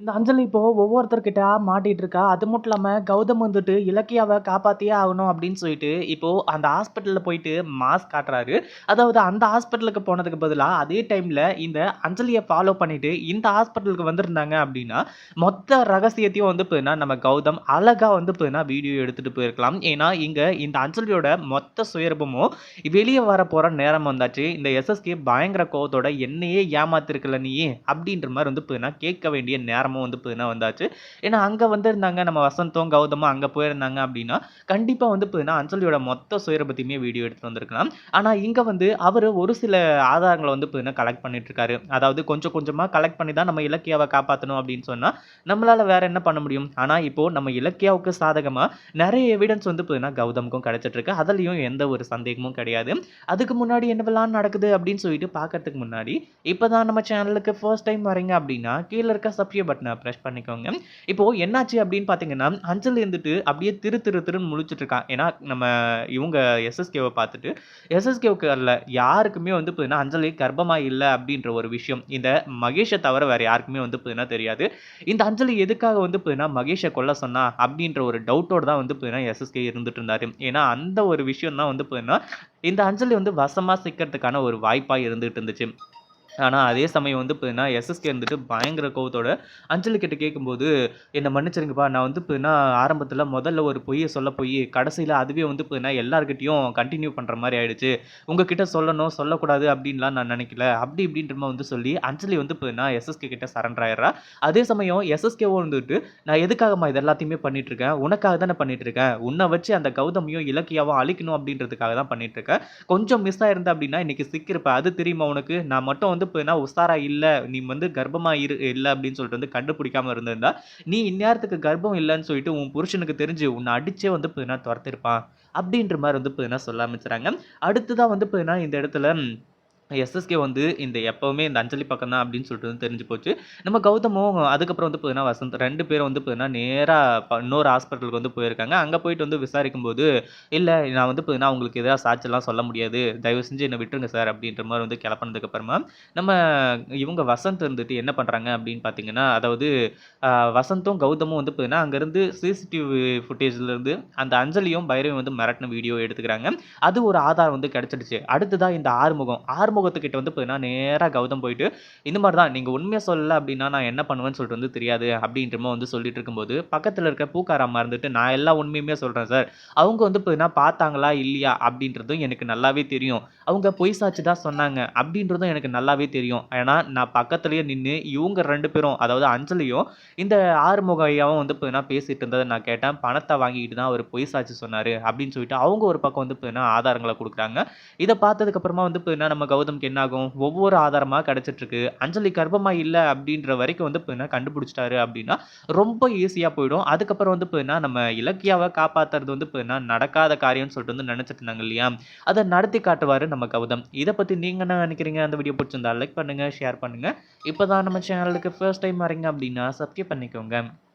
இந்த அஞ்சலி இப்போது ஒவ்வொருத்தர்கிட்ட மாட்டிகிட்டு இருக்கா. அது மட்டும் இல்லாமல் கௌதம் வந்துட்டு இலக்கியாவை காப்பாற்றியே ஆகணும் அப்படின்னு சொல்லிட்டு, இப்போது அந்த ஹாஸ்பிட்டலில் போயிட்டு மாஸ் காட்டுறாரு. அதாவது அந்த ஹாஸ்பிட்டலுக்கு போனதுக்கு பதிலாக அதே டைமில் இந்த அஞ்சலியை ஃபாலோ பண்ணிவிட்டு இந்த ஹாஸ்பிட்டலுக்கு வந்திருந்தாங்க அப்படின்னா, மொத்த ரகசியத்தையும் வந்து பார்த்தீங்கன்னா, நம்ம கௌதம் அழகாக வந்து பார்த்தீங்கன்னா வீடியோ எடுத்துகிட்டு போயிருக்கலாம். ஏன்னா, இங்கே இந்த அஞ்சலியோட மொத்த சுயரூபமும் வர போகிற நேரம் வந்தாச்சு. இந்த எஸ்எஸ்கே பயங்கர கோவத்தோட என்னையே ஏமாத்திருக்கல நீ, அப்படின்ற மாதிரி வந்து பார்த்தீங்கன்னா கேட்க வேண்டிய நேரம் நேரமும் வந்து பார்த்தீங்கன்னா வந்தாச்சு. ஏன்னா, அங்க வந்திருந்தாங்க நம்ம வசந்தும், கௌதமும் அங்க போயிருந்தாங்க அப்படின்னா, கண்டிப்பாக வந்து பார்த்தீங்கன்னா அஞ்சலியோட மொத்த சுயரூபத்தையுமே வீடியோ எடுத்து வந்திருக்கலாம். ஆனா, இங்க வந்து அவர் ஒரு சில ஆதாரங்களை வந்து பார்த்தீங்கன்னா கலெக்ட் பண்ணிட்டு இருக்காரு. அதாவது கொஞ்சம் கொஞ்சமாக கலெக்ட் பண்ணி தான் நம்ம இலக்கியாவை காப்பாற்றணும் அப்படின்னு சொன்னா, நம்மளால வேற என்ன பண்ண முடியும்? ஆனால் இப்போ நம்ம இலக்கியாவுக்கு சாதகமாக நிறைய எவிடன்ஸ் வந்து பார்த்தீங்கன்னா கௌதமுக்கும் கிடச்சிட்ருக்கு அதுலேயும் அதுலயும் எந்த ஒரு சந்தேகமும் கிடையாது. அதுக்கு முன்னாடி என்னவெல்லாம் நடக்குது அப்படின்னு சொல்லிட்டு பார்க்கறதுக்கு முன்னாடி, இப்பதான் நம்ம சேனலுக்கு ஃபர்ஸ்ட் டைம் வரீங்க அப்படின்னா, கீழே இருக்க சப்ஸ்கிரைப் பட்டனை பிரஸ் பண்ணிக்கோங்க. இப்போ என்னாச்சு அப்படின்னு பார்த்தீங்கன்னா, அஞ்சலி இருந்துட்டு அப்படியே திரு திரு திருன்னு முழிச்சிட்டு இருக்கான் ஏன்னா, நம்ம இவங்க எஸ்எஸ்கேவை பார்த்துட்டு, எஸ்எஸ்கேவுக்கு அல்ல யாருக்குமே வந்து பார்த்தீங்கன்னா, அஞ்சலி கர்ப்பமாக இல்லை அப்படின்ற ஒரு விஷயம் இந்த மகேஷை தவிர வேறு யாருக்குமே வந்து பார்த்தீங்கன்னா தெரியாது. இந்த அஞ்சலி எதுக்காக வந்து பார்த்தீங்கன்னா மகேஷை கொல்ல சொன்னா அப்படின்ற ஒரு டவுட்டோடு தான் வந்து பார்த்தீங்கன்னா எஸ்எஸ்கே இருந்துட்டு இருந்தார் ஏன்னா, அந்த ஒரு விஷயம் தான் வந்து பார்த்தீங்கன்னா, இந்த அஞ்சலி வந்து வசமாக சிக்கிறதுக்கான ஒரு வாய்ப்பாக இருந்துகிட்டு இருந்துச்சு. ஆனால் அதே சமயம் வந்து பார்த்தீங்கன்னா, எஸ்எஸ்கே இருந்துட்டு பயங்கர கோவத்தோட அஞ்சலி கிட்ட கேட்கும்போது, என்னை மன்னிச்சிருங்கப்பா நான் வந்து பார்த்தீங்கன்னா ஆரம்பத்தில் முதல்ல ஒரு பொய்யை சொல்ல போய் கடைசியில் அதுவே வந்து பார்த்தீங்கன்னா எல்லாருக்கிட்டையும் கண்டினியூ பண்ணுற மாதிரி ஆயிடுச்சு. உங்ககிட்ட சொல்லணும், சொல்லக்கூடாது அப்படின்லாம் நான் நினைக்கல அப்படி இப்படின்ற வந்து சொல்லி, அஞ்சலி வந்து பார்த்தீங்கன்னா எஸ்எஸ்கே கிட்ட சரண்டர் ஆயிடுறா. அதே சமயம் எஸ்எஸ்கேவும் வந்துட்டு, "நான் எதுக்காகம்மா இது எல்லாத்தையுமே பண்ணிட்டு இருக்கேன்? உனக்காக தானே பண்ணிட்டு இருக்கேன். உன்னை வச்சு அந்த கௌதமையும், இலக்கியாவும் அழிக்கணும் அப்படின்றதுக்காக தான் பண்ணிட்டு இருக்கேன். கொஞ்சம் மிஸ் ஆயிருந்த அப்படின்னா இன்னைக்கு சிக்கிருப்பேன் அது தெரியுமா உனக்கு? நான் மட்டும் வந்து பார்த்தீங்கன்னா உஷாரா இல்ல, நீ வந்து கர்ப்பமா இரு இல்லை அப்படின்னு சொல்லிட்டு வந்து கண்டுபிடிக்காம இருந்திருந்தா, நீ இந்நேரத்துக்கு கர்ப்பம் இல்லைன்னு சொல்லிட்டு உன் புருஷனுக்கு தெரிஞ்சு உன்னை அடிச்சே வந்து பார்த்தீங்கன்னா துரத்திருப்பான் அப்படின்ற மாதிரி வந்து பார்த்தீங்கன்னா சொல்ல ஆரம்பிச்சுறாங்க. அடுத்ததா வந்து பார்த்தீங்கன்னா இந்த இடத்துல எஸ்எஸ்கே வந்து இந்த எப்பவுமே இந்த அஞ்சலி பக்கம் தான் அப்படின்னு சொல்லிட்டு வந்து தெரிஞ்சு போச்சு. நம்ம கௌதமும் அதுக்கப்புறம் வந்து பார்த்தீங்கன்னா வசந்த் ரெண்டு பேரும் வந்து பார்த்தீங்கன்னா நேராக இன்னொரு ஹாஸ்பிட்டலுக்கு வந்து போயிருக்காங்க. அங்கே போயிட்டு வந்து விசாரிக்கும் போது இல்லை நான் வந்து பார்த்தீங்கன்னா உங்களுக்கு எதாவது சாட்சியெல்லாம் சொல்ல முடியாது. தயவு செஞ்சு என்னை விட்டுருங்க சார்." அப்படின்ற மாதிரி வந்து கிளப்பினதுக்கப்புறமா நம்ம இவங்க வசந்த் இருந்துட்டு என்ன பண்ணுறாங்க அப்படின்னு பார்த்தீங்கன்னா, அதாவது வசந்தும், கௌதமும் வந்து பார்த்தீங்கன்னா அங்கேருந்து சிசிடிவி ஃபுட்டேஜ்லேருந்து அந்த அஞ்சலியும், பைரவியும் வந்து மிரட்டின வீடியோ எடுத்துக்கிறாங்க. அது ஒரு ஆதாரம் வந்து கிடச்சிடுச்சு அடுத்ததான் இந்த ஆறுமுகம், ஆறுமுகத்துக்கிட்ட வந்து பார்த்தீங்கன்னா நேராக கௌதம் போயிட்டு, "இந்த மாதிரி தான் நீங்கள் உண்மையாக சொல்லலை அப்படின்னா நான் என்ன பண்ணுவேன்னு சொல்லிட்டு வந்து தெரியாது." அப்படின்றமோ வந்து சொல்லிட்டு இருக்கும்போது, பக்கத்தில் இருக்க பூக்கார இருந்துட்டு, "நான் எல்லா உண்மையுமே சொல்கிறேன் சார். அவங்க வந்து பார்த்தீங்கன்னா பார்த்தாங்களா, இல்லையா அப்படின்றதும் எனக்கு நல்லாவே தெரியும். அவங்க பொய் சாட்சி தான் சொன்னாங்க அப்படின்றதும் எனக்கு நல்லாவே தெரியும். ஏன்னா, நான் பக்கத்துலேயே நின்று இவங்க ரெண்டு பேரும் அதாவது அஞ்சலியும், இந்த ஆறுமுக ஐயாவும் வந்து பார்த்தீங்கன்னா பேசிட்டு இருந்ததை நான் கேட்டேன். பணத்தை வாங்கிக்கிட்டு தான் அவர் பொய் சாட்சி சொன்னார் அப்படின்னு சொல்லிட்டு அவங்க ஒரு பக்கம் வந்து பார்த்தீங்கன்னா ஆதாரங்களை கொடுக்குறாங்க இதை பார்த்ததுக்கப்புறமா வந்து பார்த்தீங்கன்னா நம்ம கௌதம் என்ன ஆகும்? ஒவ்வொரு ஆதாரமாக கிடச்சிட்ருக்கு அஞ்சலி கர்ப்பமாக இல்லை அப்படின்ற வரைக்கும் வந்து இப்போ கண்டுபிடிச்சிட்டாரு அப்படின்னா, ரொம்ப ஈஸியாக போயிடும். அதுக்கப்புறம் வந்து இப்போ நம்ம இலக்கியாவை காப்பாத்துறது வந்து இப்போ நடக்காத காரியம்னு சொல்லிட்டு வந்து நினச்சிட்டு இருந்தாங்க இல்லையா? அதை நடத்தி காட்டுவாரு நம்ம கௌதம். இதை பற்றி நீங்கள் என்ன நினைக்கிறீங்க அந்த வீடியோ பிடிச்சிருந்தா லைக் பண்ணுங்க, ஷேர் பண்ணுங்க. இப்பதான் நம்ம சேனலுக்கு ஃபர்ஸ்ட் டைம் வரீங்க அப்படின்னா சப்ஸ்கிரைப் பண்ணிக்கோங்க.